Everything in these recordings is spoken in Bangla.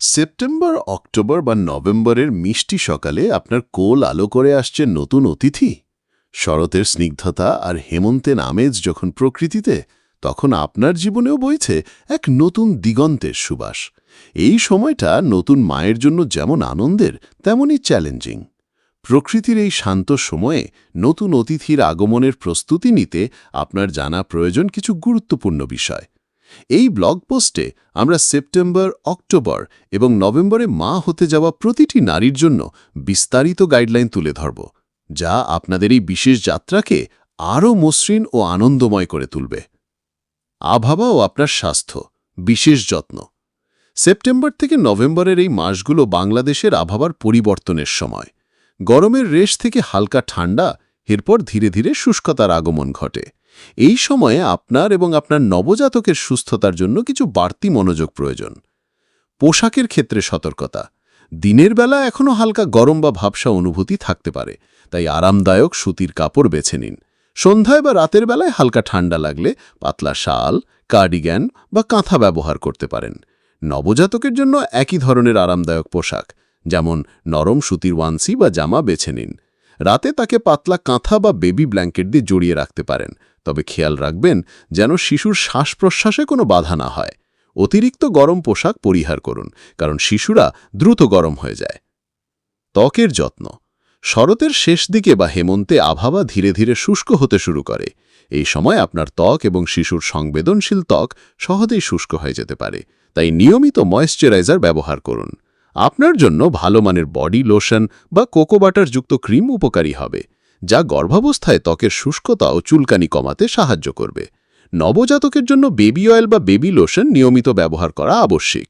সেপ্টেম্বর, অক্টোবর বা নভেম্বরের মিষ্টি সকালে আপনার কোল আলো করে আসছে নতুন অতিথি। শরতের স্নিগ্ধতা আর হেমন্তের আমেজ যখন প্রকৃতিতে, তখন আপনার জীবনেও বইছে এক নতুন দিগন্তের সুবাস। এই সময়টা নতুন মায়ের জন্য যেমন আনন্দের তেমনই চ্যালেঞ্জিং। প্রকৃতির এই শান্ত সময়ে নতুন অতিথির আগমনের প্রস্তুতি নিতে আপনার জানা প্রয়োজন কিছু গুরুত্বপূর্ণ বিষয়। এই ব্লগ পোস্টে আমরা সেপ্টেম্বর অক্টোবর এবং নভেম্বরে মা হতে যাওয়া প্রতিটি নারীর জন্য বিস্তারিত গাইডলাইন তুলে ধরব, যা আপনাদের এই বিশেষ যাত্রাকে আরও মসৃণ ও আনন্দময় করে তুলবে। আবহাওয়া ও আপনার স্বাস্থ্য, বিশেষ যত্ন। সেপ্টেম্বর থেকে নভেম্বরের এই মাসগুলো বাংলাদেশের আবহাওয়ার পরিবর্তনের সময়। গরমের রেশ থেকে হালকা ঠান্ডা, এরপর ধীরে ধীরে শুষ্কতার আগমন ঘটে। এই সময়ে আপনার এবং আপনার নবজাতকের সুস্থতার জন্য কিছু বাড়তি মনোযোগ প্রয়োজন। পোশাকের ক্ষেত্রে সতর্কতা। দিনের বেলা এখনও হালকা গরম বা ভাবসা অনুভূতি থাকতে পারে, তাই আরামদায়ক সুতির কাপড় বেছে নিন। সন্ধ্যায় বা রাতের বেলায় হালকা ঠান্ডা লাগলে পাতলা শাল কার্ডিগ্যান বা কাঁথা ব্যবহার করতে পারেন। নবজাতকের জন্য একই ধরনের আরামদায়ক পোশাক, যেমন নরম সুতির ওয়ানসি বা জামা বেছে নিন। রাতে তাকে পাতলা কাঁথা বা বেবি ব্ল্যাঙ্কেট দিয়ে জড়িয়ে রাখতে পারেন। তবে খেয়াল রাখবেন যেন শিশুর শ্বাস প্রশ্বাসে কোনো বাধা না হয়। অতিরিক্ত গরম পোশাক পরিহার করুন, কারণ শিশুরা দ্রুত গরম হয়ে যায়। ত্বকের যত্ন। শরতের শেষ দিকে বা হেমন্তে আবহাওয়া ধীরে ধীরে শুষ্ক হতে শুরু করে। এই সময় আপনার ত্বক এবং শিশুর সংবেদনশীল ত্বক সহজেই শুষ্ক হয়ে যেতে পারে। তাই নিয়মিত ময়েশ্চারাইজার ব্যবহার করুন। আপনার জন্য ভালো মানের বডি লোশন বা কোকো বাটার যুক্ত ক্রিম উপকারী হবে। যা গর্ভাবস্থায় ত্বকের শুষ্কতা ও চুলকানি কমাতে সাহায্য করবে। নবজাতকের জন্য বেবি অয়েল বা বেবি লোশন নিয়মিত ব্যবহার করা আবশ্যিক।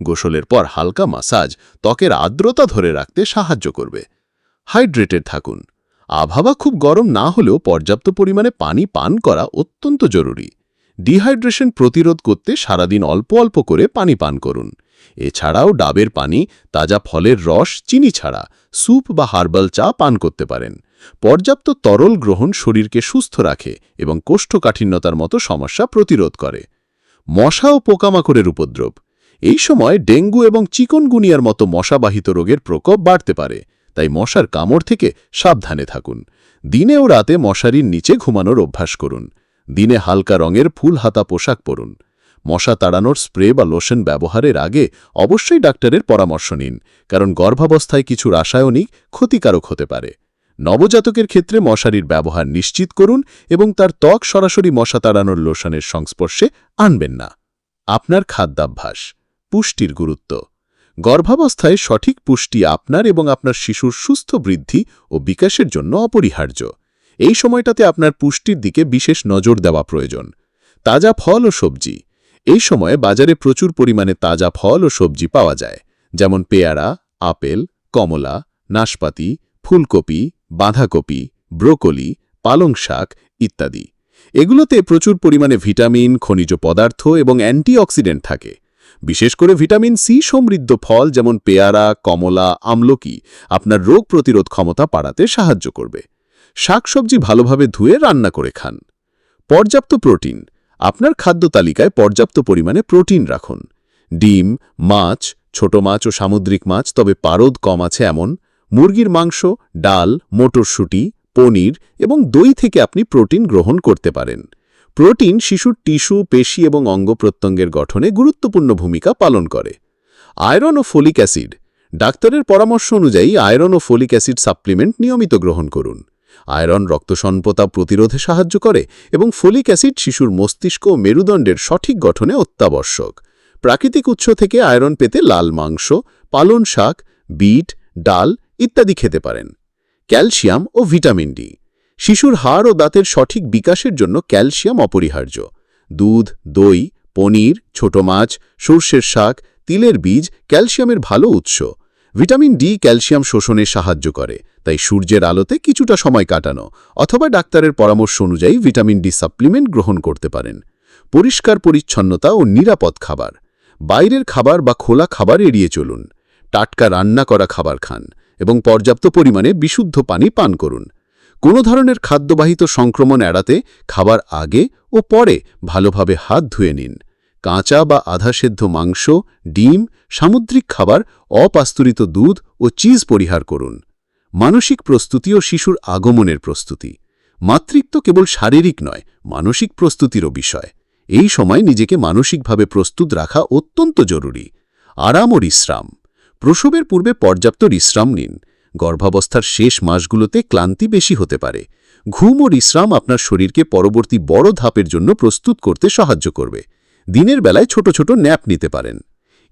গোসলের পর হালকা মাসাজ ত্বকের আর্দ্রতা ধরে রাখতে সাহায্য করবে। হাইড্রেটেড থাকুন। আবহাওয়া খুব গরম না হলেও পর্যাপ্ত পরিমাণে পানি পান করা অত্যন্ত জরুরি। ডিহাইড্রেশন প্রতিরোধ করতে সারাদিন অল্প অল্প করে পানি পান করুন। এছাড়াও ডাবের পানি, তাজা ফলের রস, চিনি ছাড়া স্যুপ বা হার্বাল চা পান করতে পারেন। পর্যাপ্ত তরল গ্রহণ শরীরকে সুস্থ রাখে এবং কোষ্ঠকাঠিন্যতার মতো সমস্যা প্রতিরোধ করে। মশা ও পোকামাকড়ের উপদ্রব। এই সময় ডেঙ্গু এবং চিকনগুনিয়ার মতো মশাবাহিত রোগের প্রকোপ বাড়তে পারে, তাই মশার কামড় থেকে সাবধানে থাকুন। দিনে ও রাতে মশারির নিচে ঘুমানোর অভ্যাস করুন। দিনে হালকা রঙের ফুল হাতা পোশাক পরুন। মশা তাড়ানোর স্প্রে বা লোশন ব্যবহারের আগে অবশ্যই ডাক্তারের পরামর্শ নিন, কারণ গর্ভাবস্থায় কিছু রাসায়নিক ক্ষতিকারক হতে পারে। নবজাতকের ক্ষেত্রে মশারির ব্যবহার নিশ্চিত করুন এবং তার ত্বক সরাসরি মশা তাড়ানোর লোশনের সংস্পর্শে আনবেন না। আপনার খাদ্যাভ্যাস, পুষ্টির গুরুত্ব। গর্ভাবস্থায় সঠিক পুষ্টি আপনার এবং আপনার শিশুর সুস্থ বৃদ্ধি ও বিকাশের জন্য অপরিহার্য। এই সময়টাতে আপনার পুষ্টির দিকে বিশেষ নজর দেওয়া প্রয়োজন। তাজা ফল ও সবজি। এই সময়ে বাজারে প্রচুর পরিমাণে তাজা ফল ও সবজি পাওয়া যায়। যেমন পেয়ারা, আপেল, কমলা, নাশপাতি, ফুলকপি বাঁধাকপি, ব্রোকলি, পালং শাক ইত্যাদি। এগুলোতে প্রচুর পরিমাণে ভিটামিন, খনিজ পদার্থ এবং অ্যান্টিঅক্সিডেন্ট থাকে। বিশেষ করে ভিটামিন সি সমৃদ্ধ ফল যেমন পেয়ারা, কমলা, আমলকি আপনার রোগ প্রতিরোধ ক্ষমতা বাড়াতে সাহায্য করবে। শাকসবজি ভালোভাবে ধুয়ে রান্না করে খান। পর্যাপ্ত প্রোটিন। আপনার খাদ্য তালিকায় পর্যাপ্ত পরিমাণে প্রোটিন রাখুন। ডিম, মাছ, ছোট মাছ ও সামুদ্রিক মাছ, তবে পারদ কম আছে এমন। মুরগির মাংস, ডাল, মটরশুঁটি, পনির এবং দই থেকে আপনি প্রোটিন গ্রহণ করতে পারেন। প্রোটিন শিশুর টিস্যু, পেশি এবং অঙ্গ প্রত্যঙ্গের গঠনে গুরুত্বপূর্ণ ভূমিকা পালন করে। আয়রন ও ফোলিক অ্যাসিড। ডাক্তারের পরামর্শ অনুযায়ী আয়রন ও ফোলিক অ্যাসিড সাপ্লিমেন্ট নিয়মিত গ্রহণ করুন। আয়রন রক্তসম্পতা প্রতিরোধে সাহায্য করে এবং ফোলিক অ্যাসিড শিশুর মস্তিষ্ক ও মেরুদণ্ডের সঠিক গঠনে অত্যাবশ্যক। প্রাকৃতিক উৎস থেকে আয়রন পেতে লাল মাংস, পালন শাক, বিট, ডাল ইত্যাদি খেতে পারেন। ক্যালসিয়াম ও ভিটামিন ডি। শিশুর হাড় ও দাঁতের সঠিক বিকাশের জন্য ক্যালসিয়াম অপরিহার্য। দুধ, দই, পনির, ছোট মাছ, সর্ষের শাক, তিলের বীজ ক্যালসিয়ামের ভালো উৎস। ভিটামিন ডি ক্যালসিয়াম শোষণে সাহায্য করে, তাই সূর্যের আলোতে কিছুটা সময় কাটানো অথবা ডাক্তারের পরামর্শ অনুযায়ী ভিটামিন ডি সাপ্লিমেন্ট গ্রহণ করতে পারেন। পরিষ্কার পরিচ্ছন্নতা ও নিরাপদ খাবার। বাইরের খাবার বা খোলা খাবার এড়িয়ে চলুন। টাটকা রান্না করা খাবার খান। এবং পর্যাপ্ত পরিমাণে বিশুদ্ধ পানি পান করুন। কোনো ধরনের খাদ্যবাহিত সংক্রমণ এড়াতে খাবার আগে ও পরে ভালোভাবে হাত ধুয়ে নিন। কাঁচা বা আধা সেদ্ধ মাংস, ডিম, সামুদ্রিক খাবার, অপাস্তুরিত দুধ ও চিজ পরিহার করুন। মানসিক প্রস্তুতি ও শিশুর আগমনের প্রস্তুতি। মাতৃত্ব কেবল শারীরিক নয়, মানসিক প্রস্তুতিরও বিষয়। এই সময় নিজেকে মানসিকভাবে প্রস্তুত রাখা অত্যন্ত জরুরি। আরাম ও বিশ্রাম। প্রসবের পূর্বে পর্যাপ্ত বিশ্রাম নিন। গর্ভাবস্থার শেষ মাসগুলোতে ক্লান্তি বেশি হতে পারে। ঘুম ও বিশ্রাম আপনার শরীরকে পরবর্তী বড় ধাপের জন্য প্রস্তুত করতে সাহায্য করবে। দিনের বেলায় ছোট ছোট ন্যাপ নিতে পারেন।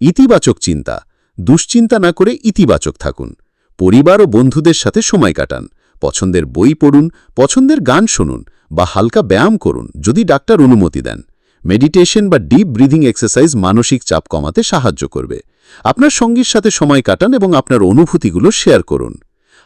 ইতিবাচক চিন্তা। দুশ্চিন্তা না করে ইতিবাচক থাকুন। পরিবার ও বন্ধুদের সাথে সময় কাটান। পছন্দের বই পড়ুন, পছন্দের গান শুনুন বা হালকা ব্যায়াম করুন যদি ডাক্তার অনুমতি দেন। মেডিটেশন বা ডিপ ব্রিদিং এক্সারসাইজ মানসিক চাপ কমাতে সাহায্য করবে। আপনার সঙ্গীর সাথে সময় কাটান এবং আপনার অনুভূতিগুলো শেয়ার করুন।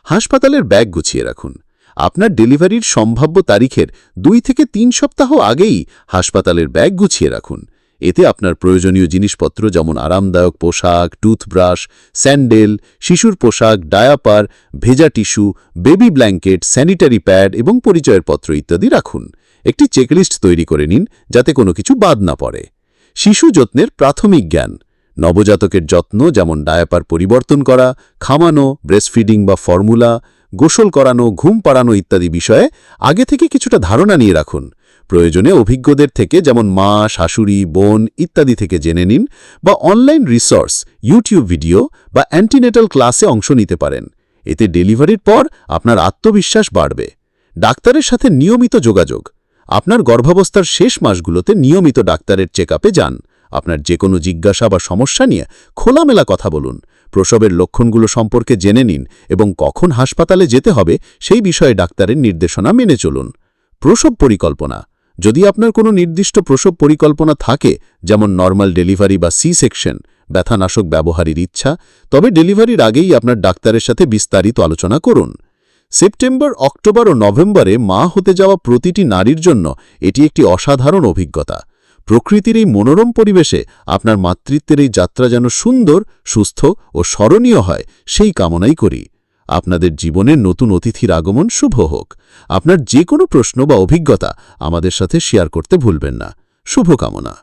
হাসপাতালের ব্যাগ গুছিয়ে রাখুন। আপনার ডেলিভারির সম্ভাব্য তারিখের দুই থেকে তিন সপ্তাহ আগেই হাসপাতালের ব্যাগ গুছিয়ে রাখুন। এতে আপনার প্রয়োজনীয় জিনিসপত্র যেমন আরামদায়ক পোশাক টুথব্রাশ স্যান্ডেল শিশুর পোশাক ডায়াপার ভেজা tissue baby blanket sanitary pad এবং পরিচয়ের পত্র ইত্যাদি রাখুন। একটি চেকলিস্ট তৈরি করে নিন যাতে কোনো কিছু বাদ না পড়ে। শিশু যত্নের প্রাথমিক জ্ঞান, নবজাতকের যত্ন যেমন ডায়াপার পরিবর্তন করা, খামানো ব্রেস্টফিডিং বা ফর্মুলা গোসল করানো, ঘুম পাড়ানো ইত্যাদি বিষয়ে আগে থেকে কিছুটা ধারণা নিয়ে রাখুন। প্রয়োজনে অভিজ্ঞদের থেকে যেমন মা, শাশুড়ি, বোন ইত্যাদি থেকে জেনে নিন বা অনলাইন রিসোর্স ইউটিউব ভিডিও বা অ্যান্টিনেটাল ক্লাসে অংশ নিতে পারেন। এতে ডেলিভারির পর আপনার আত্মবিশ্বাস বাড়বে। ডাক্তারের সাথে নিয়মিত যোগাযোগ আপনার গর্ভাবস্থার শেষ মাসগুলোতে নিয়মিত ডাক্তারের চেক যান। আপনার যে কোনো জিজ্ঞাসা বা সমস্যা নিয়ে খোলামেলা কথা বলুন। প্রসবের লক্ষণগুলো সম্পর্কে জেনে নিন এবং কখন হাসপাতালে যেতে হবে সেই বিষয়ে ডাক্তারের নির্দেশনা মেনে চলুন। প্রসব পরিকল্পনা। যদি আপনার কোনো নির্দিষ্ট প্রসব পরিকল্পনা থাকে, যেমন নর্মাল ডেলিভারি বা সি সেকশন ব্যথানাশক ব্যবহারের ইচ্ছা, তবে ডেলিভারির আগেই আপনার ডাক্তারের সাথে বিস্তারিত আলোচনা করুন। সেপ্টেম্বর, অক্টোবর ও নভেম্বরে মা হতে যাওয়া প্রতিটি নারীর জন্য এটি একটি অসাধারণ অভিজ্ঞতা। প্রকৃতির এই মনোরম পরিবেশে আপনার মাতৃত্বের এই যাত্রা যেন সুন্দর, সুস্থ ও স্মরণীয় হয়, সেই কামনাই করি। আপনাদের জীবনের নতুন অতিথির আগমন শুভ হোক। আপনার যে কোনো প্রশ্ন বা অভিজ্ঞতা আমাদের সাথে শেয়ার করতে ভুলবেন না। শুভকামনা।